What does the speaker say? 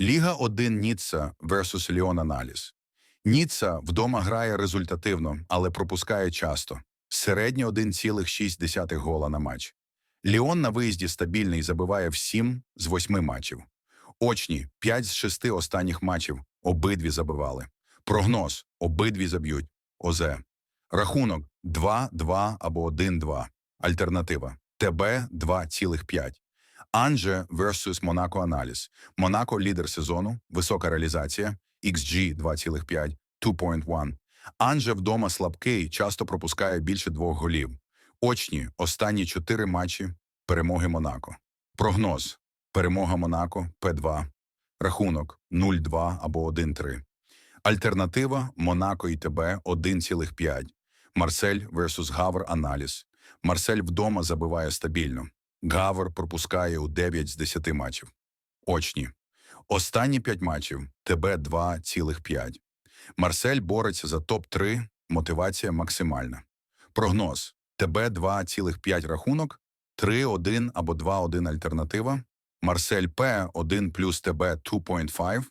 Ліга 1 Ніцца versus Ліон Аналіз. Ніцца вдома грає результативно, але пропускає часто. Середньо 1,6 гола на матч. Ліон на виїзді стабільний забиває в 7 з 8 матчів. Очні 5 з 6 останніх матчів обидві забивали. Прогноз обидві заб'ють. ОЗ. Рахунок 2-2 або 1-2. Альтернатива ТБ 2,5. Анже versus Монако Аналіз. Монако лідер сезону, висока реалізація, XG 2,5, 2.1. Анже вдома слабкий, часто пропускає більше двох голів. Очні останні чотири матчі перемоги Монако. Прогноз перемога Монако П2. Рахунок 0-2 або 1-3. Альтернатива Монако і ТБ 1,5. Марсель versus Гавр Аналіз. Марсель вдома забиває стабільно. Гавр пропускає у 9 з 10 матчів. Очні. Останні 5 матчів ТБ 2,5. Марсель бореться за топ-3, мотивація максимальна. Прогноз ТБ 2,5 рахунок, 3-1 або 2-1 альтернатива. Марсель П 1 плюс ТБ 2.5.